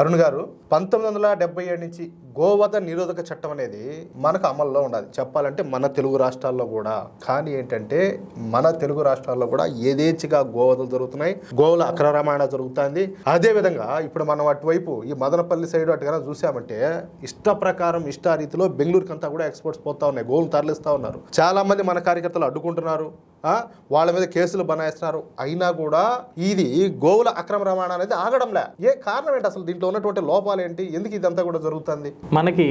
అరుణ్ గారు పంతొమ్మిది వందల డెబ్బై ఏడు నుంచి గోవధ నిరోధక చట్టం అనేది మనకు అమల్లో ఉండాలి. చెప్పాలంటే మన తెలుగు రాష్ట్రాల్లో కూడా. కానీ ఏంటంటే మన తెలుగు రాష్ట్రాల్లో కూడా ఏదేచ్ఛగా గోవధలు జరుగుతున్నాయి. గోవుల అక్రరామాయణ జరుగుతుంది. అదే విధంగా ఇప్పుడు మనం అటువైపు ఈ మదనపల్లి సైడ్ అటుగా చూసామంటే ఇష్ట ప్రకారం ఇష్ట రీతిలో బెంగళూరుకి అంతా కూడా ఎక్స్పోర్ట్స్ పోతా ఉన్నాయి. గోవులు తరలిస్తూ ఉన్నారు. చాలా మంది మన కార్యకర్తలు అడ్డుకుంటున్నారు. వాళ్ళ మీద కేసులు బనాయిస్తున్నారు. అయినా కూడా ఇది గోవుల అక్రమ రవాణా అనేది ఆగడంలే. ఏ కారణం ఏంటి అసలు దీంట్లో ఉన్నటువంటి లోపాలు ఏంటి? ఎందుకు ఇదంతా కూడా జరుగుతుంది? మనకి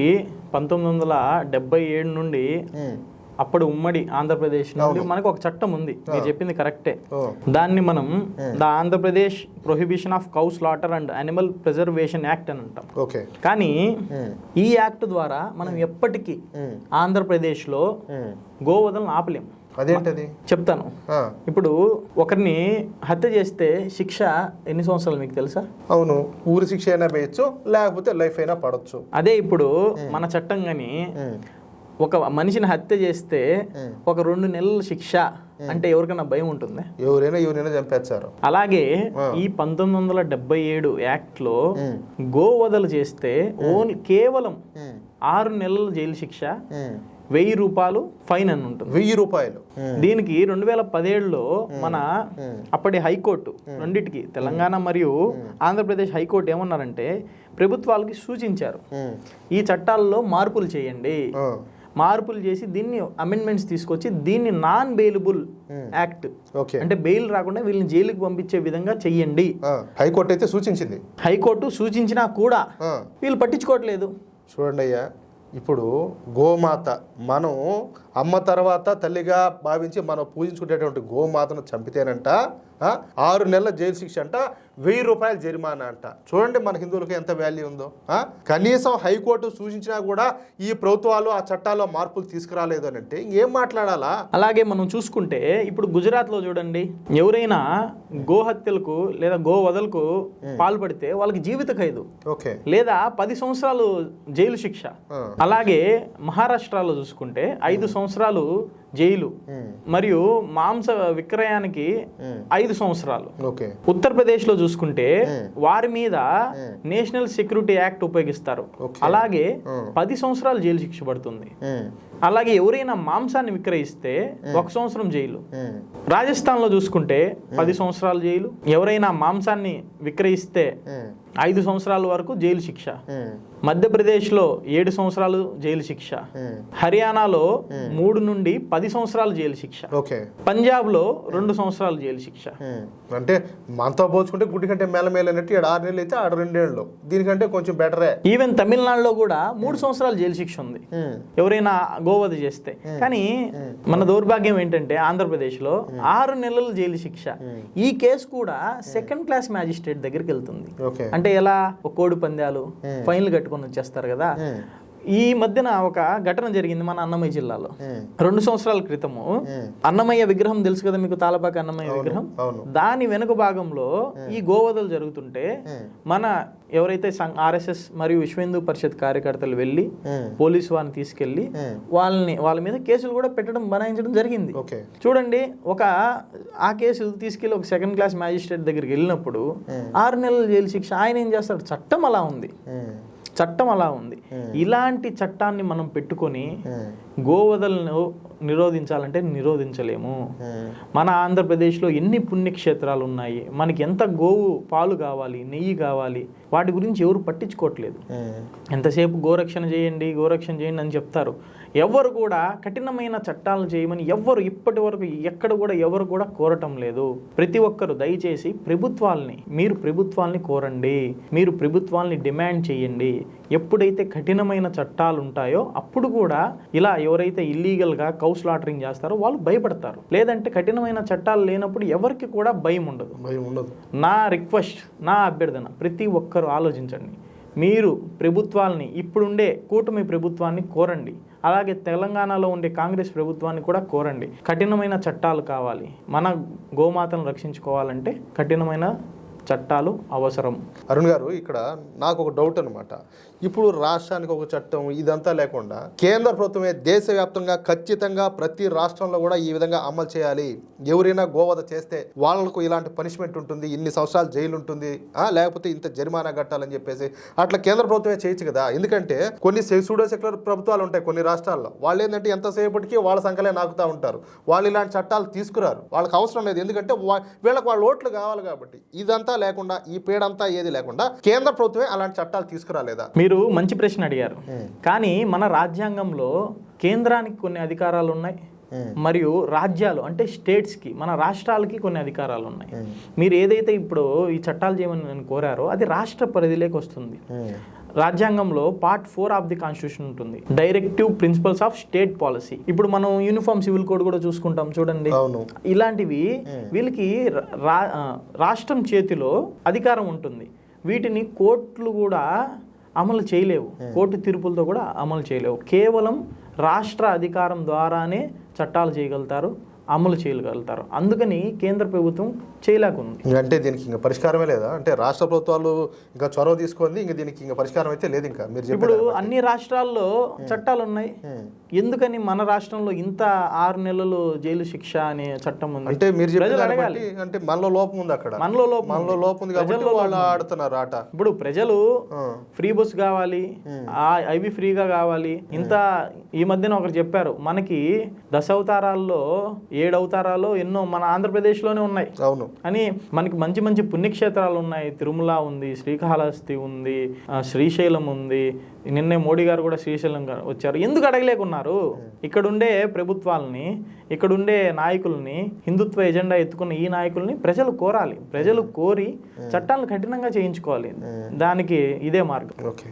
పంతొమ్మిది వందల డెబ్బై ఏడు నుండి అప్పుడు ఉమ్మడి ఆంధ్రప్రదేశ్ నుండి మనకు ఒక చట్టం ఉంది. మీరు చెప్పింది కరెక్టే. దాన్ని మనం the Andhra Pradesh prohibition of cow slaughter and animal preservation act అని అంటాం. ఓకే. కానీ ఈ యాక్ట్ ద్వారా మనం ఎప్పటికీ ఆంధ్రప్రదేశ్లో ఉమ్. గోవధలను ఆపలేం. అదేంటది? చెప్తాను. ఇప్పుడు ఒకరిని హత్య చేస్తే శిక్ష ఎన్ని సంవత్సరాలు మీకు తెలుసా? అవును. ఊరి శిక్ష అయినా వేయచ్చు లేకపోతే లైఫ్ అయినా పడవచ్చు అదే ఇప్పుడు మన చట్టం కానీ ఒక మనిషిని హత్య చేస్తే. ఒక రెండు నెలల శిక్ష అంటే ఎవరికైనా భయం ఉంటుంది? ఎవరైనా ఎవరైనా చంపేస్తారు. అలాగే. ఈ పంతొమ్మిది వందల డెబ్బై ఏడు యాక్ట్లో ఉమ్, గోవధలు చేస్తే ఓన్లీ కేవలం ఆరు నెలల జైలు శిక్ష. వెయ్యి రూపాయలు ఫైన్ అని ఉంటుంది. వెయ్యి రూపాయలు. దీనికి రెండు వేల పదిహేడులో మన. అప్పటి హైకోర్టు రెండిటికి తెలంగాణ మరియు ఆంధ్రప్రదేశ్ హైకోర్టు ఏమన్నారంటే ప్రభుత్వాలకి సూచించారు. ఈ చట్టాల్లో మార్పులు చేయండి. మార్పులు చేసి దీన్ని అమెండ్మెంట్స్ తీసుకొచ్చి దీన్ని నాన్ బెయిలబుల్ యాక్ట్ ఓకే. అంటే బెయిల్ రాకుండా వీళ్ళని జైలుకి పంపించే విధంగా చెయ్యండి హైకోర్టు అయితే సూచించింది. హైకోర్టు సూచించినా కూడా వీళ్ళు పట్టించుకోవట్లేదు. చూడండి అయ్యా. ఇప్పుడు గోమాత మనం అమ్మ తర్వాత తల్లిగా భావించి మనం పూజించుకునేటువంటి గోమాతను చంపితేనంట ఆరు నెలల జైలు శిక్ష అంట వెయ్యి రూపాయల జరిమానా అంట. చూడండి మన హిందువులకు ఎంత వాల్యూ ఉందో? కనీసం హైకోర్టు సూచించినా కూడా ఈ ప్రభుత్వాలు ఆ చట్టాల్లో మార్పులు తీసుకురాలేదు అని అంటే ఇంకేం మాట్లాడాలా? అలాగే మనం చూసుకుంటే ఇప్పుడు గుజరాత్లో చూడండి ఎవరైనా గోహత్యలకు లేదా గో వదలకు పాల్పడితే వాళ్ళకి జీవిత ఖైదు. ఓకే. లేదా పది సంవత్సరాలు జైలు శిక్ష. అలాగే మహారాష్ట్రలో చూసుకుంటే ఐదు సంవత్సరాలు సంవత్సరాలు జైలు. మరియు మాంస విక్రయానికి ఐదు సంవత్సరాలు. ఓకే. ఉత్తరప్రదేశ్లో చూసుకుంటే. వారి మీద. నేషనల్ సెక్యూరిటీ యాక్ట్ ఉపయోగిస్తారు. అలాగే. పది సంవత్సరాలు జైలు శిక్ష పడుతుంది. అలాగే ఎవరైనా మాంసాన్ని విక్రయిస్తే ఒక సంవత్సరం జైలు. ఉమ్, రాజస్థాన్లో చూసుకుంటే పది సంవత్సరాలు జైలు. ఎవరైనా మాంసాన్ని విక్రయిస్తే ఐదు సంవత్సరాల వరకు జైలు శిక్ష. మధ్యప్రదేశ్లో ఏడు సంవత్సరాలు జైలు శిక్ష. హర్యానాలో మూడు నుండి పది సంవత్సరాలు జైలు శిక్ష. ఓకే. పంజాబ్లో రెండు సంవత్సరాలు జైలు శిక్ష. అంటే మనతో పోల్చుకుంటే గుడ్డి కంటే మేలమేలు అన్నట్టు ఇక్కడ ఆరు నెలలు అయితే ఆడ రెండేళ్ళు దీనికంటే కొంచెం బెటరే. ఈవెన్ తమిళనాడులో కూడా మూడు సంవత్సరాలు జైలు శిక్ష ఉంది. ఎవరైనా గోవధ చేస్తే. కానీ మన దౌర్భాగ్యం ఏంటంటే ఆంధ్రప్రదేశ్లో ఆరు నెలల జైలు శిక్ష. ఈ కేసు కూడా సెకండ్ క్లాస్ మ్యాజిస్ట్రేట్ దగ్గరికి వెళ్తుంది. అంటే ఎలా? కోడి పందాలు ఫైన్లు కట్టుకొని వచ్చేస్తారు కదా. ఈ మధ్యన ఒక ఘటన జరిగింది మన అన్నమయ్య జిల్లాలో. రెండు సంవత్సరాల క్రితము అన్నమయ్య విగ్రహం తెలుసు కదా మీకు? తాలపాక అన్నమయ్య విగ్రహం? దాని వెనుక భాగంలో ఈ గోవధలు జరుగుతుంటే మన ఎవరైతే ఆర్ఎస్ఎస్ మరియు విశ్వ హిందూ పరిషత్ కార్యకర్తలు వెళ్ళి పోలీసు వారిని తీసుకెళ్ళి ఉమ్, వాళ్ళని వాళ్ళ మీద కేసులు కూడా పెట్టడం బనాయించడం జరిగింది. చూడండి ఒక ఆ కేసు తీసుకెళ్ళి ఒక సెకండ్ క్లాస్ మ్యాజిస్ట్రేట్ దగ్గరికి వెళ్ళినప్పుడు ఆరు నెలల జైలు శిక్ష. ఆయన ఏం చేస్తాడు? చట్టం అలా ఉంది. చట్టం అలా ఉంది. ఇలాంటి చట్టాన్ని మనం పెట్టుకొని ఉమ్, గోవధలను నిరోధించాలంటే నిరోధించలేము. మన ఆంధ్రప్రదేశ్లో ఎన్ని పుణ్యక్షేత్రాలు ఉన్నాయి? మనకి ఎంత గోవు పాలు కావాలి నెయ్యి కావాలి? వాటి గురించి ఎవరు పట్టించుకోవట్లేదు. ఎంతసేపు గోరక్షణ చేయండి గోరక్షణ చేయండి అని చెప్తారు. ఎవరు కూడా కఠినమైన చట్టాలు చేయమని ఎవ్వరు ఇప్పటి వరకు ఎక్కడ కూడా ఎవరు కూడా కోరటం లేదు. ప్రతి ఒక్కరు దయచేసి ప్రభుత్వాల్ని మీరు ప్రభుత్వాల్ని కోరండి. మీరు ప్రభుత్వాల్ని డిమాండ్ చేయండి. ఎప్పుడైతే కఠినమైన చట్టాలు ఉంటాయో అప్పుడు కూడా ఇలా ఎవరైతే ఇల్లీగల్గా కౌస్ లాటరింగ్ చేస్తారో వాళ్ళు భయపడతారు. లేదంటే కఠినమైన చట్టాలు లేనప్పుడు ఎవరికి కూడా భయం ఉండదు. భయం ఉండదు. నా రిక్వెస్ట్ నా అభ్యర్థన ప్రతి ఒక్కరూ ఆలోచించండి. మీరు ప్రభుత్వాల్ని ఇప్పుడుండే కూటమి ప్రభుత్వాన్ని కోరండి. అలాగే తెలంగాణలో ఉండే కాంగ్రెస్ ప్రభుత్వాన్ని కూడా కోరండి. కఠినమైన చట్టాలు కావాలి. మన గోమాతను రక్షించుకోవాలంటే కఠినమైన చట్టాలు అవసరం. అరుణ్ గారు ఇక్కడ నాకు ఒక డౌట్ అనమాట ఇప్పుడు రాష్ట్రానికి ఒక చట్టం ఇదంతా లేకుండా కేంద్ర ప్రభుత్వమే దేశవ్యాప్తంగా ఖచ్చితంగా ప్రతి రాష్ట్రంలో కూడా ఈ విధంగా అమలు చేయాలి. ఎవరైనా గోవధ చేస్తే వాళ్ళకు ఇలాంటి పనిష్మెంట్ ఉంటుంది ఇన్ని సంవత్సరాలు జైలు ఉంటుంది లేకపోతే ఇంత జరిమానా కట్టాలని చెప్పేసి అట్లా కేంద్ర ప్రభుత్వమే చేయొచ్చు కదా. ఎందుకంటే కొన్ని సూడో సెక్యులర్ ప్రభుత్వాలు ఉంటాయి కొన్ని రాష్ట్రాల్లో. వాళ్ళు ఏంటంటే ఎంతసేపటికి వాళ్ళ సంఖ్యలే నాకుతూ ఉంటారు. వాళ్ళు ఇలాంటి చట్టాలు తీసుకురారు. వాళ్ళకి అవసరం లేదు. ఎందుకంటే వా- వీళ్ళకి వాళ్ళ ఓట్లు కావాలి కాబట్టి. ఇదంతా లేకుండా ఈ పీడంతా ఏది లేకుండా కేంద్ర ప్రభుత్వమే అలాంటి చట్టాలు తీసుకురాలేదా? మీరు మంచి ప్రశ్న అడిగారు. కానీ మన రాజ్యాంగంలో కేంద్రానికి కొన్ని అధికారాలు ఉన్నాయి. మరియు రాజ్యాలు అంటే స్టేట్స్కి మన రాష్ట్రాలకి కొన్ని అధికారాలు ఉన్నాయి మీరు ఏదైతే ఇప్పుడు ఈ చట్టాలు చేయమని నేను కోరారో అది రాష్ట్ర పరిధిలోకి వస్తుంది. రాజ్యాంగంలో part four of the constitution ఉంటుంది. Directive principles of state policy. ఇప్పుడు మనం యూనిఫామ్ సివిల్ కోడ్ కూడా చూసుకుంటాం చూడండి. ఇలాంటివి వీళ్ళకి రాష్ట్రం చేతిలో అధికారం ఉంటుంది. వీటిని కోర్టులు కూడా అమలు చేయలేవు. కోర్టు తీర్పులతో కూడా అమలు చేయలేవు. కేవలం రాష్ట్ర అధికారం ద్వారానే చట్టాలు చేయగలుగుతారు. అమలు చేయగలుగుతారు. అందుకని కేంద్ర ప్రభుత్వం చేయలేకుంది. అంటే దీనికి ఇంకా పరిష్కారమే లేదా? అంటే రాష్ట్ర ప్రభుత్వాలు ఇంకా చొరవ తీసుకుంది ఇంకా దీనికి ఇంకా పరిష్కారం అయితే లేదు ఇంకా. మీరు ఇప్పుడు అన్ని రాష్ట్రాల్లో చట్టాలు ఉన్నాయి ఎందుకని మన రాష్ట్రంలో ఇంత ఆరు నెలలు జైలు శిక్ష అనే చట్టం ఉంది? అంటే మీరు అంటే మనలో లోపం ఉంది అక్కడ. మనలో లోపం మనలో లోపం ఉంది కాబట్టి వాళ్ళు ఆడుతున్నారు ఆట. ఇప్పుడు ప్రజలు. ఫ్రీ బస్ కావాలి ఆ అవి ఫ్రీగా కావాలి. ఇంత ఈ మధ్యన ఒకరు చెప్పారు మనకి దశావతారాల్లో ఏడు అవతారాలు ఎన్నో మన ఆంధ్రప్రదేశ్లోనే ఉన్నాయి. అవును. అని మనకి మంచి మంచి పుణ్యక్షేత్రాలు ఉన్నాయి. తిరుమల ఉంది శ్రీకాళహస్తి ఉంది శ్రీశైలం ఉంది. నిన్నే మోడీ గారు కూడా శ్రీశైలం గారు వచ్చారు. ఎందుకు అడగలేకున్నారు? ఇక్కడుండే ప్రభుత్వాలని ఇక్కడుండే నాయకుల్ని హిందుత్వ ఎజెండా ఎత్తుకున్న ఈ నాయకుల్ని ప్రజలు కోరాలి. ప్రజలు కోరి చట్టాలను కఠినంగా చేయించుకోవాలి. దానికి ఇదే మార్గం. ఓకే